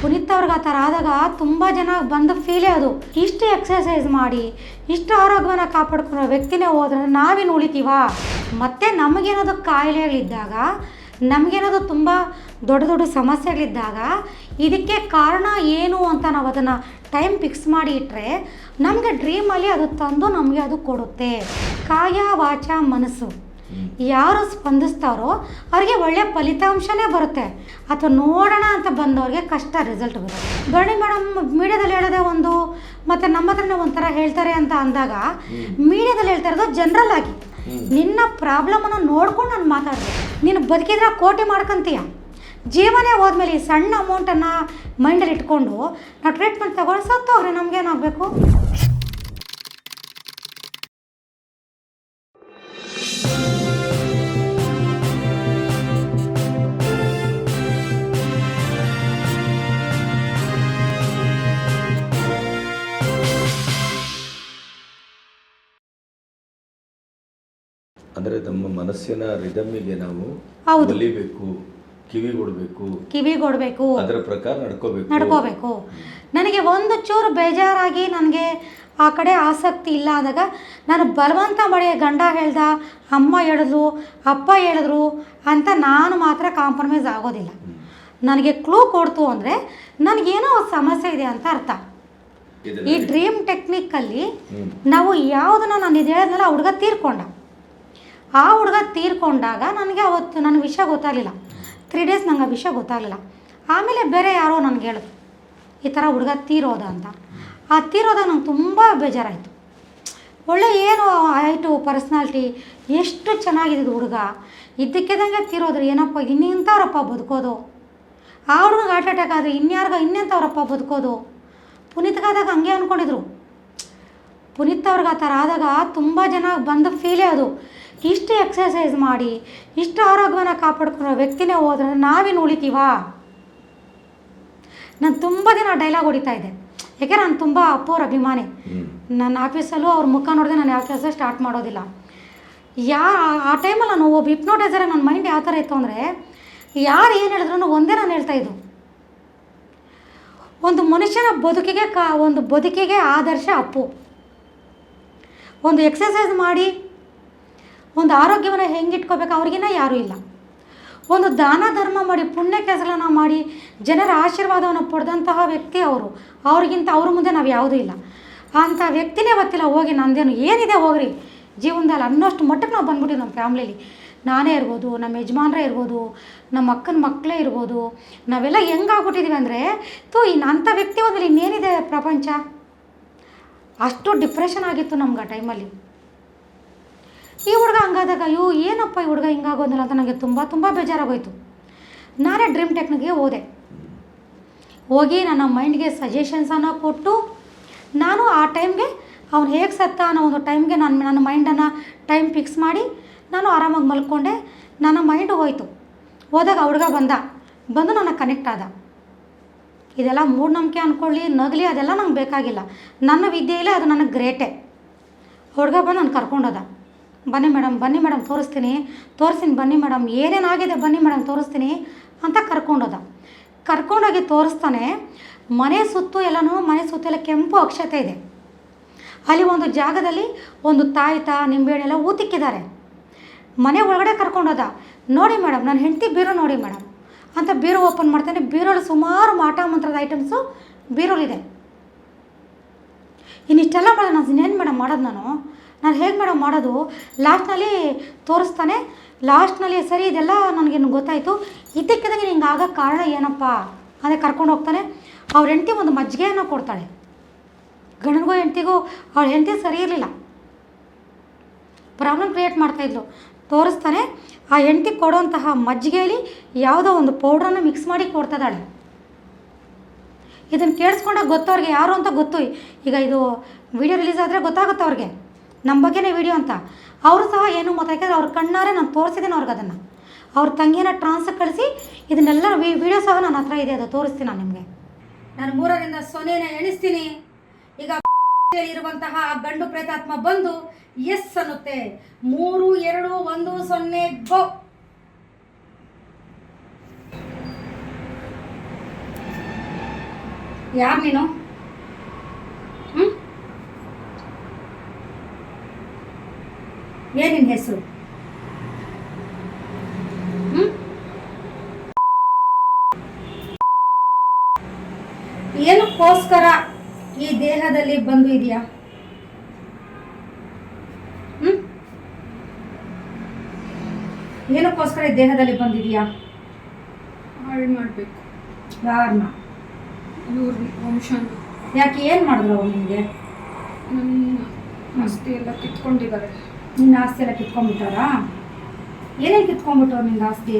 ಪುನೀತ್ ಅವ್ರಿಗೆ ಆ ಥರ ಆದಾಗ ತುಂಬ ಜನ ಬಂದು ಫೀಲೇ ಅದು. ಇಷ್ಟು ಎಕ್ಸಸೈಸ್ ಮಾಡಿ, ಇಷ್ಟು ಆರೋಗ್ಯವನ್ನು ಕಾಪಾಡ್ಕೊಳ್ಳೋ ವ್ಯಕ್ತಿನೇ ಹೋದ್ರೆ ನಾವೇನು ಉಳಿತೀವಾ? ಮತ್ತು ನಮಗೇನದು ಕಾಯಿಲೆಗಳಿದ್ದಾಗ ನಮಗೇನದು ತುಂಬ ದೊಡ್ಡ ದೊಡ್ಡ ಸಮಸ್ಯೆಗಳಿದ್ದಾಗ, ಇದಕ್ಕೆ ಕಾರಣ ಏನು ಅಂತ ನಾವು ಅದನ್ನು ಟೈಮ್ ಫಿಕ್ಸ್ ಮಾಡಿ ಇಟ್ಟರೆ ನಮಗೆ ಡ್ರೀಮಲ್ಲಿ ಅದು ತಂದು ನಮಗೆ ಅದು ಕೊಡುತ್ತೆ. ಕಾಯ ವಾಚ ಮನಸ್ಸು. ಯಾರು ಸ್ಪಂದಿಸ್ತಾರೋ ಅವ್ರಿಗೆ ಒಳ್ಳೆ ಫಲಿತಾಂಶನೇ ಬರುತ್ತೆ. ಅಥವಾ ನೋಡೋಣ ಅಂತ ಬಂದವ್ರಿಗೆ ಕಷ್ಟ ರಿಸಲ್ಟ್ ಬರುತ್ತೆ. ಗಣಿ ಮೇಡಮ್ ಮೀಡಿಯಾದಲ್ಲಿ ಹೇಳೋದೇ ಒಂದು, ಮತ್ತು ನಮ್ಮ ಹತ್ರನೇ ಒಂಥರ ಹೇಳ್ತಾರೆ ಅಂತ ಅಂದಾಗ ಮೀಡಿಯಾದಲ್ಲಿ ಹೇಳ್ತಾ ಇರೋದು ಜನರಲ್ ಆಗಿ. ನಿನ್ನ ಪ್ರಾಬ್ಲಮನ್ನು ನೋಡ್ಕೊಂಡು ನಾನು ಮಾತಾಡಿದೆ. ನೀನು ಬದುಕಿದ್ರೆ ಕೋಟಿ ಮಾಡ್ಕೊಂತೀಯ. ಜೀವನೇ ಹೋದ್ಮೇಲೆ ಈ ಸಣ್ಣ ಅಮೌಂಟನ್ನು ಮೈಂಡಲ್ಲಿ ಇಟ್ಕೊಂಡು ನಾವು ಟ್ರೀಟ್ಮೆಂಟ್ ತಗೊಂಡು ಸತ್ತೋಗ್ರೆ ನಮಗೇನಾಗಬೇಕು ಮನಸ್ಸಿನ ರಿದಮ್ಮಿಗೆ ನಾವು ಹೌದು. ಒಲಿಬೇಕು ಕಿವಿ ಕೊಡಬೇಕು ಅದರ ಪ್ರಕಾರ ನಡ್ಕೋಬೇಕು. ನಡ್ಕೋಬೇಕು. ನನಗೆ ಒಂದು ಚೂರು ಬೇಜಾರಾಗಿ ನನಗೆ ಆ ಕಡೆ ಆಸಕ್ತಿ ಇಲ್ಲ ಆದಾಗ ನಾನು ಬಲವಂತ ಮಾಡಿ ಗಂಡ ಹೇಳ್ದ ಅಮ್ಮ ಹೇಳಿದ್ರು ಅಪ್ಪ ಹೇಳಿದ್ರು ಅಂತ ನಾನು ಮಾತ್ರ ಕಾಂಪ್ರಮೈಸ್ ಆಗೋದಿಲ್ಲ. ನನಗೆ ಕ್ಲೂ ಕೊಡ್ತು ಅಂದರೆ ನನಗೇನೋ ಒಂದು ಸಮಸ್ಯೆ ಇದೆ ಅಂತ ಅರ್ಥ. ಈ ಡ್ರೀಮ್ ಟೆಕ್ನಿಕ್ಕಲ್ಲಿ. ನಾವು ಯಾವುದನ್ನ ನಾನು ಇದು ಹೇಳಿದ್ನಲ್ಲ ಆ ಹುಡುಗ ತೀರ್ಕೊಂಡ. ಆ ಹುಡುಗ ತೀರ್ಕೊಂಡಾಗ ನನಗೆ ಅವತ್ತು ನನ್ನ ವಿಷಯ ಗೊತ್ತಾಗಲಿಲ್ಲ. ತ್ರೀ ಡೇಸ್ ನಂಗೆ ಆ ವಿಷಯ ಗೊತ್ತಾಗಲಿಲ್ಲ. ಆಮೇಲೆ ಬೇರೆ ಯಾರೋ ನನಗೆ ಹೇಳಿದ್ರು, ಈ ಥರ ಹುಡುಗ ತೀರೋದ ಅಂತ. ಆ ತೀರೋದ ನಂಗೆ ತುಂಬ ಬೇಜಾರಾಯಿತು. ಒಳ್ಳೆ ಏನು ಆಯಿತು ಪರ್ಸ್ನಾಲ್ಟಿ, ಎಷ್ಟು ಚೆನ್ನಾಗಿದೆ ಹುಡುಗ. ಇದ್ದಕ್ಕಿದ್ದಂಗೆ ತೀರೋದ್ರು, ಏನಪ್ಪ ಇನ್ನಿಂಥವ್ರಪ್ಪ ಬದುಕೋದು. ಆ ಹುಡುಗ ಹಾರ್ಟ್ ಅಟ್ಯಾಕ್ ಆದರೆ ಇನ್ಯಾರ್ಗ ಇನ್ನೆಂಥವ್ರಪ್ಪ ಬದುಕೋದು. ಪುನೀತ್ಗಾದಾಗ ಹಂಗೆ ಅಂದ್ಕೊಂಡಿದ್ರು ಪುನೀತ್ ಅವ್ರಿಗೆ ಆ ಥರ ಆದಾಗ ತುಂಬ ಜನ ಬಂದು ಫೀಲೇ ಅದು. ಇಷ್ಟು ಎಕ್ಸಸೈಸ್ ಮಾಡಿ ಇಷ್ಟು ಆರೋಗ್ಯವನ್ನು ಕಾಪಾಡ್ಕೊಳ್ಳೋ ವ್ಯಕ್ತಿನೇ ಹೋದ್ರೆ ನಾವೇನು ಉಳಿತೀವಾ? ನಾನು ತುಂಬ ದಿನ ಡೈಲಾಗ್ ಹೊಡಿತಾ ಇದ್ದೆ. ಯಾಕೆ ನಾನು ತುಂಬ ಅಪ್ಪೋರ ಅಭಿಮಾನಿ. ನನ್ನ ಆಫೀಸಲ್ಲೂ ಅವ್ರ ಮುಖ ನೋಡಿದೆ ನಾನು ಯಾವ ಕೆಲಸ ಸ್ಟಾರ್ಟ್ ಮಾಡೋದಿಲ್ಲ. ಯಾ ಆ ಟೈಮಲ್ಲಿ ನಾನು ಒಬ್ಬ ಹಿಪ್ನೋಟೈಸರ್ ನನ್ನ ಮೈಂಡ್ ಯಾವ ಥರ ಇತ್ತು ಅಂದರೆ ಯಾರು ಏನು ಹೇಳಿದ್ರು ಒಂದೇ ನಾನು ಹೇಳ್ತಾ ಇದ್ದು. ಒಂದು ಮನುಷ್ಯನ ಬದುಕಿಗೆ ಕಾ ಒಂದು ಬದುಕಿಗೆ ಆದರ್ಶ ಅಪ್ಪು. ಒಂದು ಎಕ್ಸಸೈಸ್ ಮಾಡಿ ಒಂದು ಆರೋಗ್ಯವನ್ನು ಹೆಂಗೆ ಇಟ್ಕೋಬೇಕು ಅವ್ರಿಗಿನ್ನ ಯಾರೂ ಇಲ್ಲ. ಒಂದು ದಾನ, ಧರ್ಮ ಮಾಡಿ, ಪುಣ್ಯ ಕೆಲಸಗಳನ್ನ ಮಾಡಿ, ಜನರ ಆಶೀರ್ವಾದವನ್ನು ಪಡೆದಂತಹ ವ್ಯಕ್ತಿ ಅವರು. ಅವ್ರಿಗಿಂತ ಅವ್ರ ಮುಂದೆ ನಾವು ಯಾವುದೂ ಇಲ್ಲ. ಅಂಥ ವ್ಯಕ್ತಿನೇ ಗೊತ್ತಿಲ್ಲ ಹೋಗಿ ನಂದೇನು ಏನಿದೆ ಹೋಗ್ರಿ. ಜೀವನದಲ್ಲಿ ಅನ್ನೋಷ್ಟು ಮಟ್ಟಕ್ಕೆ ನಾವು ಬಂದ್ಬಿಟ್ಟಿವಿ ನಮ್ಮ ಫ್ಯಾಮ್ಲಿಲಿ. ನಾನೇ ಇರ್ಬೋದು, ನಮ್ಮ ಯಜಮಾನ್ರೇ ಇರ್ಬೋದು, ನಮ್ಮ ಅಕ್ಕನ ಮಕ್ಕಳೇ ಇರ್ಬೋದು. ನಾವೆಲ್ಲ ಹೆಂಗಾಗ್ಬಿಟ್ಟಿದ್ದೀವಿ ಅಂದರೆ ತೂ ಇನ್ನು ಅಂಥ ವ್ಯಕ್ತಿ ಹೋದ್ಮೇಲೆ ಇನ್ನೇನಿದೆ ಪ್ರಪಂಚ? ಅಷ್ಟು ಡಿಪ್ರೆಷನ್ ಆಗಿತ್ತು ನಮ್ಗೆ ಆ ಟೈಮಲ್ಲಿ ಈ ಹುಡುಗ ಹಂಗಾದಾಗ, ಅಯ್ಯೋ, ಏನಪ್ಪ ಈ ಹುಡುಗ ಹಿಂಗಾಗೋದಲ್ಲ ಅಂತ ನನಗೆ ತುಂಬ ತುಂಬ ಬೇಜಾರಾಗೋಯ್ತು. ನಾನೇ ಡ್ರೀಮ್ ಟೆಕ್ನಿಕ್ಗೆ ಹೋದೆ. ಹೋಗಿ ನನ್ನ ಮೈಂಡ್ಗೆ ಸಜೆಷನ್ಸನ್ನು ಕೊಟ್ಟು, ನಾನು ಆ ಟೈಮ್ಗೆ ಅವ್ನು ಹೇಗೆ ಸತ್ತ ಅನ್ನೋ ಒಂದು ಟೈಮ್ಗೆ ನಾನು, ನನ್ನ ಮೈಂಡನ್ನು ಟೈಮ್ ಫಿಕ್ಸ್ ಮಾಡಿ, ನಾನು ಆರಾಮಾಗಿ ಮಲ್ಕೊಂಡೆ. ನನ್ನ ಮೈಂಡ್ ಹೋಯ್ತು. ಹೋದಾಗ ಹುಡುಗ ಬಂದ. ಬಂದು ನನಗೆ ಕನೆಕ್ಟ್ ಆದ. ಇದೆಲ್ಲ ಮೂಢನಂಬಿಕೆ ಅಂದ್ಕೊಳ್ಳಿ ನಗಲಿ, ಅದೆಲ್ಲ ನಂಗೆ ಬೇಕಾಗಿಲ್ಲ. ನನ್ನ ವಿದ್ಯೆಯಲ್ಲೇ ಅದು ನನಗೆ ಗ್ರೇಟೆ. ಹುಡುಗ ಬಂದು ನಾನು ಕರ್ಕೊಂಡೋದ. ಬನ್ನಿ ಮೇಡಮ್ ಬನ್ನಿ ಮೇಡಮ್, ತೋರಿಸ್ತೀನಿ. ತೋರಿಸ್ತೀನಿ ಬನ್ನಿ ಮೇಡಮ್, ಏನೇನಾಗಿದೆ ಬನ್ನಿ ಮೇಡಮ್, ತೋರಿಸ್ತೀನಿ ಅಂತ ಕರ್ಕೊಂಡೋದ. ಕರ್ಕೊಂಡೋಗಿ ತೋರಿಸ್ತಾನೆ, ಮನೆ ಸುತ್ತು ಎಲ್ಲನೂ, ಮನೆ ಸುತ್ತು ಎಲ್ಲ ಕೆಂಪು ಅಕ್ಷತೆ ಇದೆ. ಅಲ್ಲಿ ಒಂದು ಜಾಗದಲ್ಲಿ ಒಂದು ತಾಯ್ತ ನಿಂಬೆಹಣ್ಣು ಎಲ್ಲ ಊತಿಕ್ಕಿದ್ದಾರೆ. ಮನೆ ಒಳಗಡೆ ಕರ್ಕೊಂಡೋದ. ನೋಡಿ ಮೇಡಮ್, ನಾನು ಹೆಂಡತಿ ಬೀರೋ ನೋಡಿ ಮೇಡಮ್. ಅಂತ ಬೀರೋ ಓಪನ್ ಮಾಡ್ತಾನೆ. ಬೀರೋಲ್ಲಿ ಸುಮಾರು ಮಾಟ ಮಂತ್ರದ ಐಟಮ್ಸು ಬೀರೋಲಿದೆ. ಇನ್ನಿಷ್ಟೆಲ್ಲ ಮಾಡೋದು ನಾನು ಇನ್ನೇನು ಮೇಡಮ್ ಮಾಡೋದು ನಾನು? ನಾನು ಹೇಗೆ ಮೇಡಮ್ ಮಾಡೋದು? ಲಾಸ್ಟ್ನಲ್ಲಿ ತೋರಿಸ್ತಾನೆ. ಲಾಸ್ಟ್ನಲ್ಲಿ ಸರಿ, ಇದೆಲ್ಲ ನನಗೇನು ಗೊತ್ತಾಯಿತು. ಇದ್ದಕ್ಕಿದ್ದಂಗೆ ನಿಂಗೆ ಆಗೋ ಕಾರಣ ಏನಪ್ಪ? ಅದೇ ಕರ್ಕೊಂಡು ಹೋಗ್ತಾನೆ. ಅವ್ರ ಹೆಂಡತಿ ಒಂದು ಮಜ್ಜಿಗೆಯನ್ನು ಕೊಡ್ತಾಳೆ. ಗಂಡನಿಗೂ ಹೆಂಡ್ತಿಗೂ ಅವ್ರ ಹೆಂಡತಿ ಸರಿ ಇರಲಿಲ್ಲ. ಪ್ರಾಬ್ಲಮ್ ಕ್ರಿಯೇಟ್ ಮಾಡ್ತಾಯಿದ್ಲು ತೋರಿಸ್ತಾನೆ, ಆ ಹೆಂಡತಿ ಕೊಡುವಂತಹ ಮಜ್ಜಿಗೆಯಲ್ಲಿ ಯಾವುದೋ ಒಂದು ಪೌಡ್ರನ್ನು ಮಿಕ್ಸ್ ಮಾಡಿ ಕೊಡ್ತದಾಳೆ ಇದನ್ನು ಕೇಳಿಸ್ಕೊಂಡಾಗ ಗೊತ್ತವ್ರಿಗೆ ಯಾರು ಅಂತ ಗೊತ್ತು. ಈಗ ಇದು ವಿಡಿಯೋ ರಿಲೀಸ್ ಆದರೆ ಗೊತ್ತಾಗುತ್ತೆ ಅವ್ರಿಗೆ. ನಮ್ಮ ಬಗ್ಗೆನೇ ವಿಡಿಯೋ ಅಂತ. ಅವರು ಸಹ ಏನು ಮಾತಾಡ್ತಾರೆ ಅವ್ರ ಕಣ್ಣಾರೆ ನಾನು ತೋರಿಸಿದ್ದೀನಿ ಅವ್ರಿಗೆ ಅದನ್ನು. ಅವ್ರ ತಂಗಿನ ಟ್ರಾನ್ಸ್ ಕಳಿಸಿ ಇದನ್ನೆಲ್ಲ ವಿಡಿಯೋ ಸಹ ನನ್ನ ಹತ್ರ ಇದೆ, ಅದು ತೋರಿಸ್ತೀನಿ ನಾನು ನಿಮಗೆ. ನಾನು ಮೂರರಿಂದ ಸೊನ್ನೆನೇ ಎಣಿಸ್ತೀನಿ. ಈಗ ಇರುವಂತಹ ಗಂಡು ಪ್ರೇತಾತ್ಮ ಬಂದು ಎಸ್ ಅನ್ನುತ್ತೆ. ಮೂರು, ಎರಡು, ಒಂದು, ಸೊನ್ನೆ, ಗೋ. ಯಾರು ನೀನು? ಏನ್ ನಿನ್ ಹೆಸರು? ಏನಕ್ಕೋಸ್ಕರ ಈ ದೇಹದಲ್ಲಿ ಬಂದು ಇದೆಯಾ? ಹ್ಮ್? ಏನಕ್ಕೋಸ್ಕರ ಈ ದೇಹದಲ್ಲಿ ಬಂದಿದೆಯಾ? ಹಾಳು ಮಾಡಬೇಕು. ಯಾರನ್ನ ಇವ್ರ ವಂಶನ. ಯಾಕೆ ಏನು ಮಾಡಿದ್ರು ಅವ್ರು ನಿಮಗೆ ನನ್ನ ಆಸ್ತಿ ಎಲ್ಲ ಕಿತ್ಕೊಂಡಿದ್ದಾರೆ. ನಿನ್ನ ಆಸ್ತಿ ಎಲ್ಲ ಕಿತ್ಕೊಂಡ್ಬಿಟ್ಟಾರಾ ಏನೇನು ಕಿತ್ಕೊಂಡ್ಬಿಟ್ಟವ್ರು ನಿನ್ನ ಆಸ್ತಿ?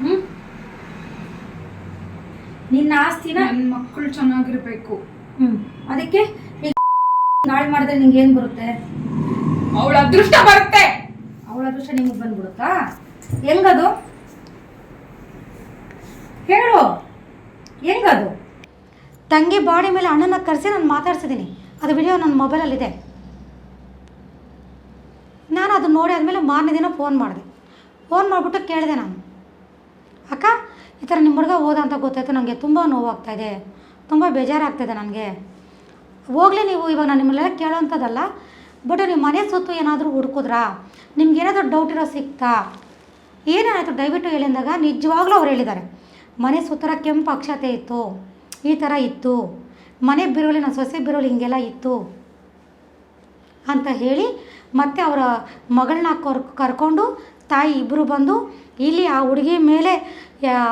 ಹ್ಮ್? ನಿನ್ನ ಆಸ್ತಿನ ನನ್ನ ಮಕ್ಕಳು ಚೆನ್ನಾಗಿರ್ಬೇಕು. ಹ್ಮ್. ಅದಕ್ಕೆ ಈಗ ಗಾಳಿ ಮಾಡಿದ್ರೆ ನಿಂಗೆ ಏನು ಬರುತ್ತೆ? ಅವಳ ಅದೃಷ್ಟ ಬರುತ್ತೆ. ಅವಳ ಅದೃಷ್ಟ ನಿಮಗೆ ಬಂದ್ಬಿಡುತ್ತಾ? ಹೆಂಗದು? ಹೇಳು. ಹೆಂಗದು? ತಂಗಿ ಬಾಡಿ ಮೇಲೆ ಅಣ್ಣನ ಕರೆಸಿ ನಾನು ಮಾತಾಡ್ಸಿದ್ದೀನಿ. ಅದು ವಿಡಿಯೋ ನನ್ನ ಮೊಬೈಲಲ್ಲಿದೆ ನಾನು ಅದು ನೋಡಿ ಆದಮೇಲೆ ಮಾರನೇ ದಿನ ಫೋನ್ ಮಾಡಿದೆ. ಫೋನ್ ಮಾಡಿಬಿಟ್ಟು ಕೇಳಿದೆ ನಾನು. ಅಕ್ಕ, ಈ ಥರ ನಿಮ್ಮ ಹುಡುಗ ಹೋದ ಅಂತ ಗೊತ್ತಾಯ್ತು ನನಗೆ ತುಂಬ ನೋವಾಗ್ತಾಯಿದೆ ತುಂಬ ಬೇಜಾರಾಗ್ತಾಯಿದೆ ನನಗೆ. ಹೋಗಲಿ ನೀವು, ಇವಾಗ ನಾನು ನಿಮ್ಮನ್ನೆಲ್ಲ ಕೇಳೋವಂಥದ್ದಲ್ಲ ಬಟ್ ನೀವು ಮನೆ ಸುತ್ತು ಏನಾದರೂ ಹುಡುಕಿದ್ರಾ? ನಿಮ್ಗೆ ಏನಾದರೂ ಡೌಟ್ ಇರೋ ಸಿಕ್ತಾ? ಏನಾಯಿತು ದಯವಿಟ್ಟು ಹೇಳಿದಾಗ ನಿಜವಾಗ್ಲೂ ಅವ್ರು ಹೇಳಿದ್ದಾರೆ. ಮನೆ ಸುತ್ತರ ಕೆಂಪು ಅಕ್ಷತೆ ಇತ್ತು. ಈ ಥರ ಇತ್ತು. ಮನೆ ಬಿರುವಲ್ಲಿ, ನಾನು ಸೊಸೆ ಬಿರುವಲ್ಲಿ ಹಿಂಗೆಲ್ಲ ಇತ್ತು. ಅಂತ ಹೇಳಿ ಮತ್ತೆ ಅವರ ಮಗಳನ್ನ ಕರ್ ಕರ್ಕೊಂಡು ತಾಯಿ ಇಬ್ಬರು ಬಂದು ಇಲ್ಲಿ ಆ ಹುಡುಗಿ ಮೇಲೆ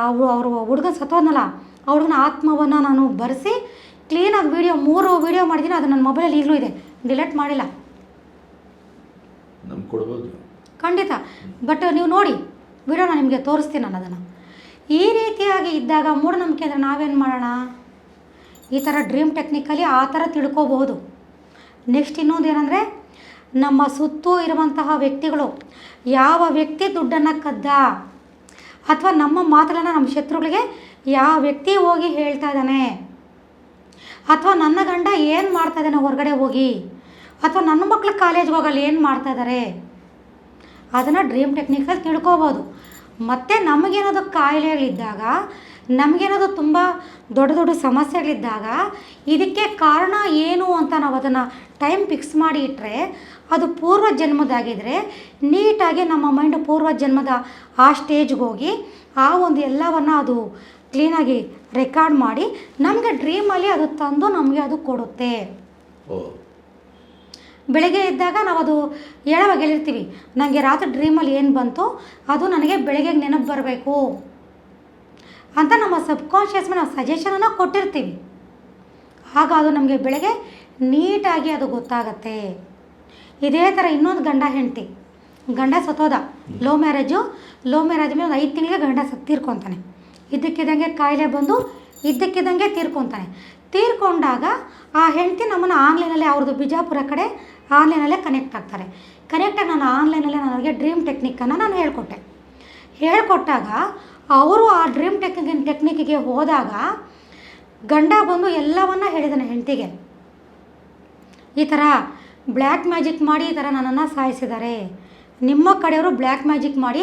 ಅವರು ಅವ್ರ ಸತ್ತೋದ್ನಲ್ಲ ಆ ಹುಡುಗನ ಆತ್ಮವನ್ನು ನಾನು ಬರೆಸಿ ಕ್ಲೀನಾಗಿ ವೀಡಿಯೋ ಮೂರು ವೀಡಿಯೋ ಮಾಡಿದ್ದೀನಿ ಅದು ನನ್ನ ಮೊಬೈಲಲ್ಲಿ ಈಗಲೂ ಇದೆ. ಡಿಲೀಟ್ ಮಾಡಿಲ್ಲ. ಖಂಡಿತ. ಬಟ್ ನೀವು ನೋಡಿ ವಿಡಿಯೋ ನಾನು ನಿಮಗೆ ತೋರಿಸ್ತೀನಿ ನಾನು ಅದನ್ನು. ಈ ರೀತಿಯಾಗಿ ಇದ್ದಾಗ ಮೂಢನಂಬಿಕೆ ಅಂದರೆ ನಾವೇನು ಮಾಡೋಣ? ಈ ಥರ ಡ್ರೀಮ್ ಟೆಕ್ನಿಕಲಿ ಆ ಥರ ತಿಳ್ಕೊಬಹುದು. ನೆಕ್ಸ್ಟ್ ಇನ್ನೊಂದು ಏನಂದರೆ ನಮ್ಮ ಸುತ್ತೂ ಇರುವಂತಹ ವ್ಯಕ್ತಿಗಳು, ಯಾವ ವ್ಯಕ್ತಿ ದುಡ್ಡನ್ನು ಕದ್ದ ಅಥವಾ ನಮ್ಮ ಮಾತುಗಳನ್ನು ನಮ್ಮ ಶತ್ರುಗಳಿಗೆ ಯಾವ ವ್ಯಕ್ತಿ ಹೋಗಿ ಹೇಳ್ತಾ ಇದ್ದಾನೆ? ಅಥವಾ ನನ್ನ ಗಂಡ ಏನು ಮಾಡ್ತಾ ಇದ್ದಾನೆ ಹೊರಗಡೆ ಹೋಗಿ? ಅಥವಾ ನನ್ನ ಮಕ್ಕಳು ಕಾಲೇಜ್ಗೆ ಹೋಗಲ್ಲ, ಏನು ಮಾಡ್ತಾ ಇದ್ದಾರೆ? ಅದನ್ನು ಡ್ರೀಮ್ ಟೆಕ್ನಿಕಲ್ಲಿ ತಿಳ್ಕೊಬೋದು. ಮತ್ತು ನಮಗೇನಾದ್ರು ಕಾಯಿಲೆಗಳಿದ್ದಾಗ, ನಮಗೇನಾದ್ರು ತುಂಬ ದೊಡ್ಡ ದೊಡ್ಡ ಸಮಸ್ಯೆಗಳಿದ್ದಾಗ, ಇದಕ್ಕೆ ಕಾರಣ ಏನು ಅಂತ ನಾವು ಅದನ್ನು ಟೈಮ್ ಫಿಕ್ಸ್ ಮಾಡಿ ಇಟ್ಟರೆ ಅದು ಪೂರ್ವ ಜನ್ಮದಾಗಿದ್ದರೆ ನೀಟಾಗಿ ನಮ್ಮ ಮೈಂಡ್ ಪೂರ್ವ ಜನ್ಮದ ಆ ಸ್ಟೇಜ್ಗೆ ಹೋಗಿ ಆ ಒಂದು ಎಲ್ಲವನ್ನು ಅದು ಕ್ಲೀನಾಗಿ ರೆಕಾರ್ಡ್ ಮಾಡಿ ನಮಗೆ ಡ್ರೀಮಲ್ಲಿ ಅದು ತಂದು ನಮಗೆ ಅದು ಕೊಡುತ್ತೆ. ಬೆಳಗ್ಗೆ ಇದ್ದಾಗ ನಾವು ಅದು ಹೇಳೋವಾಗ ಹೇಳಿರ್ತೀವಿ ನನಗೆ ರಾತ್ರಿ ಡ್ರೀಮಲ್ಲಿ ಏನು ಬಂತು ಅದು ನನಗೆ ಬೆಳಗ್ಗೆ ನೆನಪು ಬರಬೇಕು. ಅಂತ ನಮ್ಮ ಸಬ್ಕಾನ್ಷಿಯಸ್ ಮೇಲೆ ನಾವು ಸಜೆಷನನ್ನು ಕೊಟ್ಟಿರ್ತೀವಿ. ಆಗ ಅದು ನಮಗೆ ಬೆಳಗ್ಗೆ ನೀಟಾಗಿ ಅದು ಗೊತ್ತಾಗತ್ತೆ. ಇದೇ ಥರ ಇನ್ನೊಂದು ಗಂಡ ಹೆಂಡತಿ. ಗಂಡ ಸತ್ತೋದ. ಲೋ ಮ್ಯಾರೇಜು ಲೋ ಮ್ಯಾರೇಜ್ ಮೇಲೆ ಒಂದು ಐದು ತಿಂಗಳಿಗೆ ಗಂಡ ಸತ್ ತೀರ್ಕೊತಾನೆ ಇದ್ದಕ್ಕಿದ್ದಂಗೆ ಕಾಯಿಲೆ ಬಂದು ಇದ್ದಕ್ಕಿದ್ದಂಗೆ ತೀರ್ಕೊತಾನೆ. ತೀರ್ಕೊಂಡಾಗ ಆ ಹೆಂಡತಿ ನಮ್ಮನ್ನು ಆನ್ಲೈನಲ್ಲಿ ಅವ್ರದ್ದು ಬಿಜಾಪುರ ಕಡೆ ಆನ್ಲೈನಲ್ಲೇ ಕನೆಕ್ಟ್ ಆಗ್ತಾರೆ. ಕನೆಕ್ಟಾಗಿ ನಾನು ಆನ್ಲೈನಲ್ಲೇ ನನಗೆ ಡ್ರೀಮ್ ಟೆಕ್ನಿಕ್ಕನ್ನು ನಾನು ಹೇಳಿಕೊಟ್ಟೆ. ಹೇಳ್ಕೊಟ್ಟಾಗ ಅವರು ಆ ಡ್ರೀಮ್ ಟೆಕ್ನಿಕ್ ಟೆಕ್ನಿಕ್ಕಿಗೆ ಹೋದಾಗ ಗಂಡ ಬಂದು ಎಲ್ಲವನ್ನ ಹೇಳಿದಾನೆ ಹೆಂಡತಿಗೆ. ಈ ಥರ ಬ್ಲ್ಯಾಕ್ ಮ್ಯಾಜಿಕ್ ಮಾಡಿ ಈ ಥರ ನನ್ನನ್ನು ಸಾಯಿಸಿದ್ದಾರೆ. ನಿಮ್ಮ ಕಡೆಯವರು ಬ್ಲ್ಯಾಕ್ ಮ್ಯಾಜಿಕ್ ಮಾಡಿ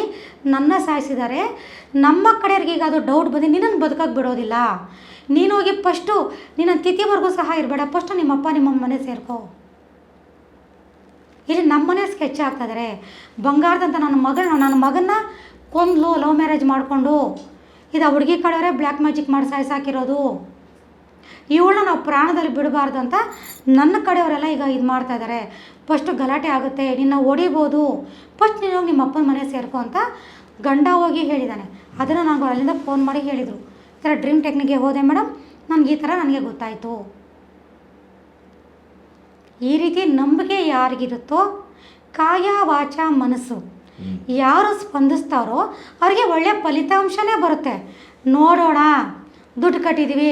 ನನ್ನ ಸಾಯಿಸಿದ್ದಾರೆ. ನಮ್ಮ ಕಡೆಯವ್ರಿಗೆ ಈಗ ಅದು ಡೌಟ್ ಬಂದು ನಿನ್ನನ್ನು ಬದುಕಕ್ಕೆ ಬಿಡೋದಿಲ್ಲ. ನೀನು ಹೋಗಿ ಫಸ್ಟು ನಿನ್ನ ತಿಥಿವರೆಗೂ ಸಹ ಇರಬೇಡ. ಫಸ್ಟು ನಿಮ್ಮಪ್ಪ ನಿಮ್ಮ ಮನೆ ಸೇರ್ಕೋ. ಇಲ್ಲಿ ನಮ್ಮನೆ ಸ್ಕೆಚ್ ಆಗ್ತಾಯಿದ್ದಾರೆ ಬಂಗಾರದಂತ ನನ್ನ ಮಗನ ನನ್ನ ಮಗನ್ನ ಕೊಂದ್ಲು ಲವ್ ಮ್ಯಾರೇಜ್ ಮಾಡಿಕೊಂಡು. ಇದು ಹುಡುಗಿ ಕಡೆಯವರೇ ಬ್ಲ್ಯಾಕ್ ಮ್ಯಾಜಿಕ್ ಮಾಡಿ ಸಾಯಿಸಾಕಿರೋದು. ಇವಳನ್ನ ನಾವು ಪ್ರಾಣದಲ್ಲಿ ಬಿಡಬಾರ್ದು ಅಂತ ನನ್ನ ಕಡೆಯವರೆಲ್ಲ ಈಗ ಇದು ಮಾಡ್ತಾ ಇದ್ದಾರೆ ಫಸ್ಟು ಗಲಾಟೆ ಆಗುತ್ತೆ ನಿನ್ನ ಹೊಡಿಬೋದು. ಫಸ್ಟ್ ನೀನು ಹೋಗಿ ನಿಮ್ಮ ಅಪ್ಪನ ಮನೆ ಸೇರ್ಕೋ ಅಂತ ಗಂಡ ಹೋಗಿ ಹೇಳಿದ್ದಾನೆ ಅದನ್ನು ನಾನು ಅಲ್ಲಿಂದ ಫೋನ್ ಮಾಡಿ ಹೇಳಿದರು. ಈ ಥರ ಡ್ರೀಮ್ ಟೆಕ್ನಿಕ್ಗೆ ಹೋದೆ ಮೇಡಮ್ ನನಗೆ ಈ ಥರ ನನಗೆ ಗೊತ್ತಾಯಿತು. ಈ ರೀತಿ ನಂಬಿಕೆ ಯಾರಿಗಿರುತ್ತೋ ಕಾಯ ವಾಚ ಮನಸ್ಸು ಯಾರು ಸ್ಪಂದಿಸ್ತಾರೋ ಅವ್ರಿಗೆ ಒಳ್ಳೆಯ ಫಲಿತಾಂಶನೇ ಬರುತ್ತೆ. ನೋಡೋಣ. ದುಡ್ಡು ಕಟ್ಟಿದ್ದೀವಿ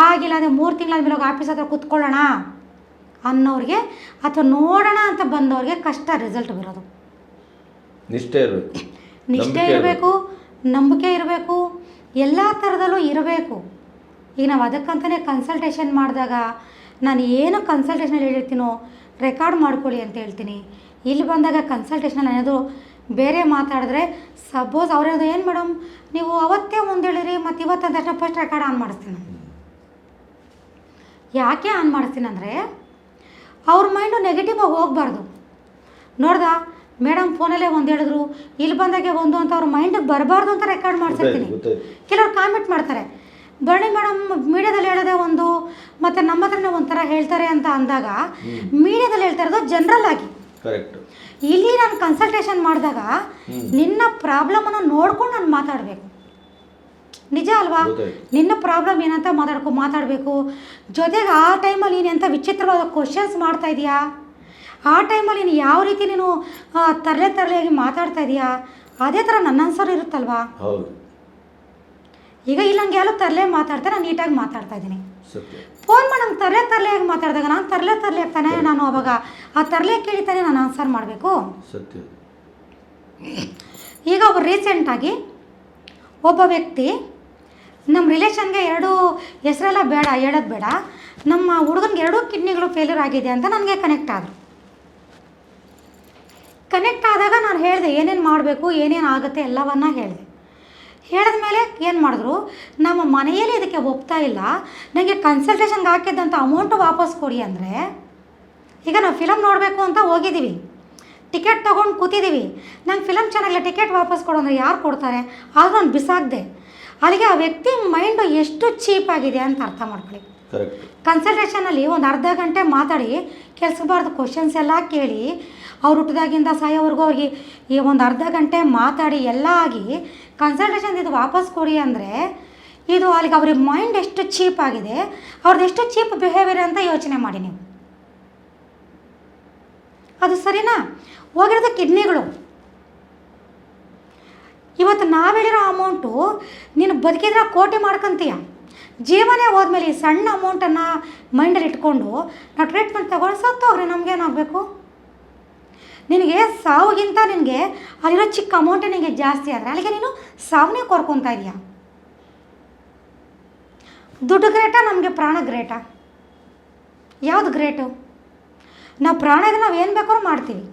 ಆಗಿಲ್ಲ ಅಂದರೆ ಮೂರು ತಿಂಗಳಾದ್ಮೇಲೆ ಹೋಗಿ ಆಫೀಸ್ ಹತ್ರ ಕೂತ್ಕೊಳ್ಳೋಣ ಅನ್ನೋರಿಗೆ ಅಥವಾ ನೋಡೋಣ ಅಂತ ಬಂದವ್ರಿಗೆ ಕಷ್ಟ ರಿಸಲ್ಟ್ ಬರೋದು. ನಿಷ್ಠೆ ಇರಬೇಕು. ನಿಷ್ಠೆ ಇರಬೇಕು ನಂಬಿಕೆ ಇರಬೇಕು ಎಲ್ಲ ಥರದಲ್ಲೂ ಇರಬೇಕು. ಈಗ ನಾವು ಅದಕ್ಕಂತಲೇ ಕನ್ಸಲ್ಟೇಷನ್ ಮಾಡಿದಾಗ ನಾನು ಏನು ಕನ್ಸಲ್ಟೇಷನಲ್ಲಿ ಹೇಳಿರ್ತೀನೋ ರೆಕಾರ್ಡ್ ಮಾಡ್ಕೊಳ್ಳಿ ಅಂತ ಹೇಳ್ತೀನಿ. ಇಲ್ಲಿ ಬಂದಾಗ ಕನ್ಸಲ್ಟೇಷನಲ್ಲಿ ಏನಾದರೂ ಬೇರೆ ಮಾತಾಡಿದ್ರೆ ಸಪೋಸ್ ಅವ್ರದ್ದು ಏನು ಮೇಡಮ್? ನೀವು ಅವತ್ತೇ ಒಂದು ಹೇಳಿರಿ ಮತ್ತು ಇವತ್ತು ತಕ್ಷಣ ಫಸ್ಟ್ ರೆಕಾರ್ಡ್ ಆನ್ ಮಾಡಿಸ್ತೀನಿ. ನಾನು ಯಾಕೆ ಆನ್ ಮಾಡಿಸ್ತೀನಿ ಅಂದರೆ ಅವ್ರ ಮೈಂಡು ನೆಗೆಟಿವ್ ಆಗಿ ಹೋಗಬಾರ್ದು. ನೋಡ್ದ ಮೇಡಮ್ ಫೋನಲ್ಲೇ ಒಂದು ಹೇಳಿದ್ರು ಇಲ್ಲಿ ಬಂದಾಗೆ ಒಂದು ಅಂತ ಅವ್ರ ಮೈಂಡಿಗೆ ಬರಬಾರ್ದು ಅಂತ ರೆಕಾರ್ಡ್ ಮಾಡಿಸಿರ್ತೀನಿ. ಕೆಲವ್ರು ಕಾಮೆಂಟ್ ಮಾಡ್ತಾರೆ ಬರ್ಣಿ ಮೇಡಮ್ ಮೀಡಿಯಾದಲ್ಲಿ ಹೇಳೋದೇ ಒಂದು ಮತ್ತು ನಮ್ಮ ಹತ್ರನೇ ಒಂಥರ ಹೇಳ್ತಾರೆ ಅಂತ ಅಂದಾಗ ಮೀಡಿಯಾದಲ್ಲಿ ಹೇಳ್ತಾ ಇರೋದು ಜನರಲ್ ಆಗಿ. ಕರೆಕ್ಟ್ ಇಲ್ಲಿ ನಾನು ಕನ್ಸಲ್ಟೇಷನ್ ಮಾಡಿದಾಗ ನಿನ್ನ ಪ್ರಾಬ್ಲಮನ್ನು ನೋಡ್ಕೊಂಡು ನಾನು ಮಾತಾಡಬೇಕು. ನಿಜ ಅಲ್ವಾ. ನಿನ್ನ ಪ್ರಾಬ್ಲಮ್ ಏನಂತ ಮಾತಾಡ್ಕೊ ಮಾತಾಡಬೇಕು. ಜೊತೆಗೆ ಆ ಟೈಮಲ್ಲಿ ನೀನು ಎಂಥ ವಿಚಿತ್ರವಾದ ಕ್ವಶನ್ಸ್ ಮಾಡ್ತಾ ಇದೆಯಾ? ಆ ಟೈಮಲ್ಲಿ ನೀನು ಯಾವ ರೀತಿ ನೀನು ತರಲೆ ತರಲೆಯಾಗಿ ಮಾತಾಡ್ತಾ ಇದೆಯಾ? ಅದೇ ಥರ ನನ್ನ ಆನ್ಸರ್ ಇರುತ್ತಲ್ವಾ? ಈಗ ಇಲ್ಲಂಗೆ ಹಂಗೆ ಎಲ್ಲೋ ತರಲೆ ಮಾತಾಡ್ತಾರೆ ನಾನು ನೀಟಾಗಿ ಮಾತಾಡ್ತಾ ಇದ್ದೀನಿ. ಫೋನ್ ಮಾಡಿ ನಂಗೆ ತರಲೆ ತರಲೆಯಾಗಿ ಮಾತಾಡಿದಾಗ ನಾನು ತರಲೆ ತರಲೆ ತಾನೇ ನಾನು ಅವಾಗ ಆ ತರಲೆ ಕೇಳಿ ತಾನೇ ನಾನು ಆನ್ಸರ್ ಮಾಡಬೇಕು. ಸತ್ಯ. ಈಗ ಒಬ್ಬ ರೀಸೆಂಟಾಗಿ ಒಬ್ಬ ವ್ಯಕ್ತಿ ನಮ್ಮ ರಿಲೇಷನ್ಗೆ ಎರಡು ಹೆಸರೆಲ್ಲ ಬೇಡ ಹೇಳೋದು ಬೇಡ. ನಮ್ಮ ಹುಡುಗನಿಗೆ ಎರಡೂ ಕಿಡ್ನಿಗಳು ಫೇಲ್ಯೂರ್ ಆಗಿದೆ ಅಂತ ನನಗೆ ಕನೆಕ್ಟ್ ಆದರು. ಕನೆಕ್ಟ್ ಆದಾಗ ನಾನು ಹೇಳಿದೆ ಏನೇನು ಮಾಡಬೇಕು ಏನೇನು ಆಗುತ್ತೆ ಎಲ್ಲವನ್ನ ಹೇಳಿದೆ. ಹೇಳಿದ ಮೇಲೆ ಏನು ಮಾಡಿದ್ರು? ನಮ್ಮ ಮನೆಯಲ್ಲಿ ಇದಕ್ಕೆ ಒಪ್ತಾ ಇಲ್ಲ. ನನಗೆ ಕನ್ಸಲ್ಟೇಷನ್ಗೆ ಹಾಕಿದ್ದಂಥ ಅಮೌಂಟು ವಾಪಸ್ ಕೊಡಿ ಅಂದರೆ ಈಗ ನಾವು ಫಿಲಮ್ ನೋಡಬೇಕು ಅಂತ ಹೋಗಿದ್ದೀವಿ. ಟಿಕೆಟ್ ತೊಗೊಂಡು ಕೂತಿದ್ದೀವಿ. ನಂಗೆ ಫಿಲಮ್ ಚೆನ್ನಾಗಿಲ್ಲ ಟಿಕೆಟ್ ವಾಪಸ್ ಕೊಡು ಅಂದರೆ ಯಾರು ಕೊಡ್ತಾರೆ? ಆದರೂ ನಾನು ಬಿಸಾಕ್ದೆ. ಅಲ್ಲಿಗೆ ಆ ವ್ಯಕ್ತಿ ಮೈಂಡು ಎಷ್ಟು ಚೀಪ್ ಆಗಿದೆ ಅಂತ ಅರ್ಥ ಮಾಡ್ಕೊಳ್ಳಿ. ಕನ್ಸಲ್ಟೇಷನಲ್ಲಿ ಒಂದು ಅರ್ಧ ಗಂಟೆ ಮಾತಾಡಿ, ಕೆಲ್ಸಬಾರ್ದು ಕ್ವಶನ್ಸ್ ಎಲ್ಲ ಕೇಳಿ, ಅವ್ರು ಹುಟ್ಟಿದಾಗಿಂದ ಸಾಯೋವರೆಗೂ ಅವ್ರಿಗೆ ಈ ಒಂದು ಅರ್ಧ ಗಂಟೆ ಮಾತಾಡಿ ಎಲ್ಲ ಆಗಿ ಕನ್ಸಲ್ಟೇಷನ್ ಇದು ವಾಪಸ್ ಕೊಡಿ ಅಂದರೆ, ಇದು ಅಲ್ಲಿಗೆ ಅವ್ರಿಗೆ ಮೈಂಡ್ ಎಷ್ಟು ಚೀಪ್ ಆಗಿದೆ ಅವ್ರದ್ದು ಎಷ್ಟು ಚೀಪ್ ಬಿಹೇವಿಯರ್ ಅಂತ ಯೋಚನೆ ಮಾಡಿ ನೀವು. ಅದು ಸರಿನಾ? ಹೋಗಿರೋದು ಕಿಡ್ನಿಗಳು ಇವತ್ತು ನಾವು ಹೇಳಿರೋ ಅಮೌಂಟು ನೀನು ಬದುಕಿದ್ರೆ ಕೋಟಿ ಮಾಡ್ಕೊಂತೀಯ. ಜೀವನೇ ಹೋದ್ಮೇಲೆ ಈ ಸಣ್ಣ ಅಮೌಂಟನ್ನು ಮೈಂಡಲ್ಲಿ ಇಟ್ಕೊಂಡು ನಾವು ಟ್ರೀಟ್ಮೆಂಟ್ ತಗೊಂಡು ಸತ್ತೋಗ್ರೆ ನಮಗೇನಾಗಬೇಕು ನಿನಗೆ ಸಾವಿಗಿಂತ ನಿನಗೆ ಅಲ್ಲಿರೋ ಚಿಕ್ಕ ಅಮೌಂಟೇ ನಿನಗೆ ಜಾಸ್ತಿ ಆದರೆ ಅಲ್ಲಿಗೆ ನೀನು ಸಾವನ್ನೇ ಕೋರ್ಕೊತಾ ಇದೆಯಾ ದುಡ್ಡು ಗ್ರೇಟಾ, ನಮಗೆ ಪ್ರಾಣ ಗ್ರೇಟಾ. ಯಾವುದು ಗ್ರೇಟು? ನಾವು ಪ್ರಾಣ ಇದ್ರೆ ನಾವು ಏನು ಬೇಕಾದ್ರೂ ಮಾಡ್ತೀವಿ.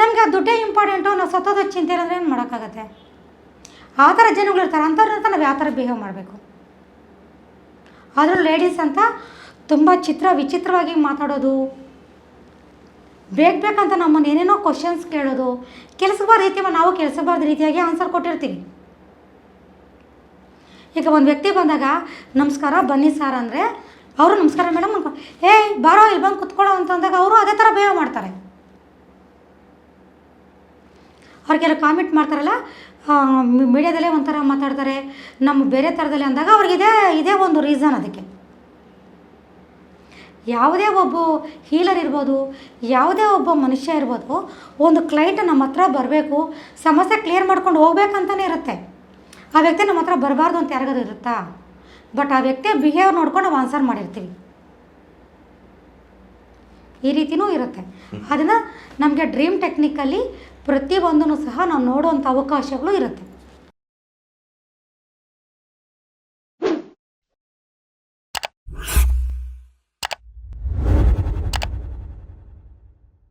ನಮಗೆ ಆ ದುಡ್ಡೇ ಇಂಪಾರ್ಟೆಂಟು ನಾವು ಸತ್ತೋದ ಚಿಂತೆ ಅಂದರೆ ಏನು ಮಾಡೋಕ್ಕಾಗತ್ತೆ? ಆ ಥರ ಜನಗಳು ಇರ್ತಾರೆ ಅಂಥವ್ರನ್ನ ನಾವು ಯಾವ ಥರ ಬಿಹೇವ್ ಮಾಡಬೇಕು? ಆದರೂ ಲೇಡೀಸ್ ಅಂತ ತುಂಬ ಚಿತ್ರ ವಿಚಿತ್ರವಾಗಿ ಮಾತಾಡೋದು. ಬೇಕು ಬೇಕಂತ ನಮ್ಮನ್ನು ಏನೇನೋ ಕ್ವಶನ್ಸ್ ಕೇಳೋದು. ಕೆಲಸಬಾರ್ದು ರೀತಿ ನಾವು ಕೆಲಸಬಾರ್ದು ರೀತಿಯಾಗಿ ಆನ್ಸರ್ ಕೊಟ್ಟಿರ್ತೀವಿ. ಈಗ ಒಂದು ವ್ಯಕ್ತಿ ಬಂದಾಗ, ನಮಸ್ಕಾರ, ಬನ್ನಿ ಸರ್ ಅಂದರೆ ಅವರು ನಮಸ್ಕಾರ ಮೇಡಮ್ ಅನ್ಕೊ, ಏಯ್, ಬಾರೋ, ಇಲ್ಲಿ ಬಂದು ಕುತ್ಕೊಳ್ಳೋ ಅಂತ ಅಂದಾಗ ಅವರು ಅದೇ ಥರ ಬಿಹೇವ್ ಮಾಡ್ತಾರೆ. ಅವ್ರಿಗೆಲ್ಲ ಕಾಮೆಂಟ್ ಮಾಡ್ತಾರಲ್ಲ ಮೀಡಿಯಾದಲ್ಲೇ ಒಂಥರ ಮಾತಾಡ್ತಾರೆ. ನಮ್ಮ ಬೇರೆ ಥರದಲ್ಲಿ ಅಂದಾಗ ಅವ್ರಿಗೆ ಇದೇ ಇದೇ ಒಂದು ರೀಸನ್ ಅದಕ್ಕೆ. ಯಾವುದೇ ಒಬ್ಬ ಹೀಲರ್ ಇರ್ಬೋದು ಯಾವುದೇ ಒಬ್ಬ ಮನುಷ್ಯ ಇರ್ಬೋದು ಒಂದು ಕ್ಲೈಂಟ್ ನಮ್ಮ ಹತ್ರ ಬರಬೇಕು ಸಮಸ್ಯೆ ಕ್ಲಿಯರ್ ಮಾಡ್ಕೊಂಡು ಹೋಗ್ಬೇಕಂತಲೇ ಇರುತ್ತೆ. ಆ ವ್ಯಕ್ತಿ ನಮ್ಮ ಹತ್ರ ಬರಬಾರ್ದು ಅಂತ ಯಾರಿಗಾದ್ರು ಇರುತ್ತಾ? ಬಟ್ ಆ ವ್ಯಕ್ತಿಯ ಬಿಹೇವ್ ನೋಡ್ಕೊಂಡು ನಾವು ಆನ್ಸರ್ ಮಾಡಿರ್ತೀವಿ. ಈ ರೀತಿಯೂ ಇರುತ್ತೆ. ಅದನ್ನು ನಮಗೆ ಡ್ರೀಮ್ ಟೆಕ್ನಿಕಲ್ಲಿ ಪ್ರತಿಯೊಂದನ್ನು ಸಹ ನಾವು ನೋಡುವಂಥ ಅವಕಾಶಗಳು ಇರುತ್ತೆ.